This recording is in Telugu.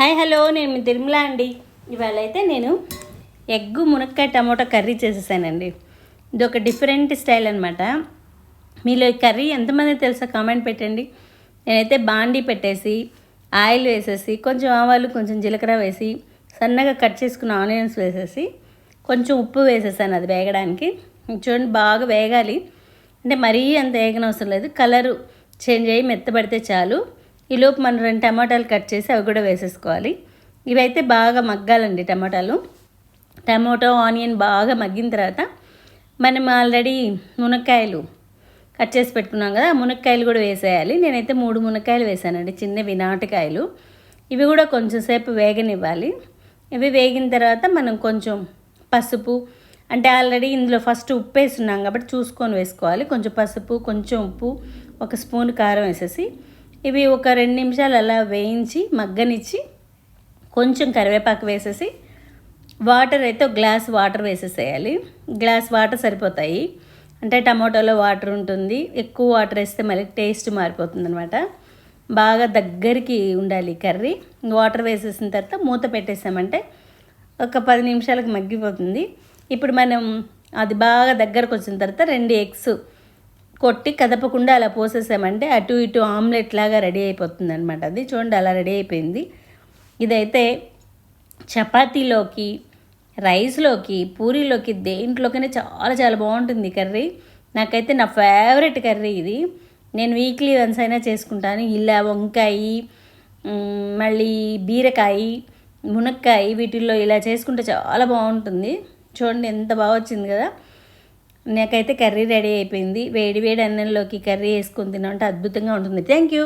Hi hello. నేను మీ తిరుమల అండి. ఇవాళ అయితే నేను ఎగ్గు మునక్కాయ టమోటా కర్రీ చేసేసానండి. ఇది ఒక డిఫరెంట్ స్టైల్ అనమాట మీలో ఈ కర్రీ ఎంతమంది తెలుసా? కామెంట్ పెట్టండి. నేనైతే బాండీ పెట్టేసి ఆయిల్ వేసేసి కొంచెం ఆవాలు కొంచెం జీలకర్ర వేసి సన్నగా కట్ చేసుకున్న ఆనియన్స్ వేసేసి కొంచెం ఉప్పు వేసేసాను అది వేగడానికి. చూడండి బాగా వేగాలి. అంటే మరీ అంత వేగనవసరం లేదు. కలరు చేంజ్ అయ్యి మెత్తబడితే చాలు. ఈలోపు మనం రెండు టమాటాలు కట్ చేసి అవి కూడా వేసేసుకోవాలి. ఇవైతే బాగా మగ్గాలండి టమాటాలు. టమాటో ఆనియన్ బాగా మగ్గిన తర్వాత మనం ఆల్రెడీ మునక్కాయలు కట్ చేసి పెట్టుకున్నాం కదా ఆ మునక్కాయలు కూడా వేసేయాలి. నేనైతే మూడు మునక్కాయలు వేసానండి చిన్నవి నాటకాయలు ఇవి కూడా కొంచెం సేపు వేగనివ్వాలి. ఇవి వేగిన తర్వాత మనం కొంచెం పసుపు అంటే ఆల్రెడీ ఇందులో ఫస్ట్ ఉప్పు వేస్తున్నాం కాబట్టి చూసుకొని వేసుకోవాలి. కొంచెం పసుపు కొంచెం ఉప్పు ఒక స్పూన్ కారం వేసేసి ఇవి ఒక రెండు నిమిషాలు అలా వేయించి మగ్గనిచ్చి కొంచెం కరివేపాకు వేసేసి వాటర్ అయితే ఒక గ్లాస్ వాటర్ వేసేసేయాలి. గ్లాస్ వాటర్ సరిపోతాయి. అంటే టమాటోలో వాటర్ ఉంటుంది. ఎక్కువ వాటర్ వేస్తే మళ్ళీ టేస్ట్ మారిపోతుంది అనమాట బాగా దగ్గరికి ఉండాలి కర్రీ. వాటర్ వేసేసిన తర్వాత మూత పెట్టేసామంటే ఒక పది నిమిషాలకు మగ్గిపోతుంది. ఇప్పుడు మనం అది బాగా దగ్గరకు వచ్చిన తర్వాత రెండు ఎగ్స్ కొట్టి కదపకుండా అలా పోసేసామంటే అటు ఇటు ఆమ్లెట్ లాగా రెడీ అయిపోతుంది అనమాట అది. చూడండి అలా రెడీ అయిపోయింది. ఇదైతే చపాతీలోకి రైస్లోకి పూరీలోకి దేంట్లోకైనా చాలా చాలా బాగుంటుంది కర్రీ. నాకైతే నా ఫేవరెట్ కర్రీ ఇది. నేను వీక్లీ వన్స్ అయినా చేసుకుంటాను. ఇలా వంకాయ మళ్ళీ బీరకాయ మునక్కాయ వీటిల్లో ఇలా చేసుకుంటే చాలా బాగుంటుంది. చూడండి ఎంత బాగా వచ్చింది కదా. నాకైతే కర్రీ రెడీ అయిపోయింది. వేడి వేడి అన్నంలోకి కర్రీ వేసుకుని తినంటే అద్భుతంగా ఉంటుంది. Thank you